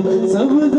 怎么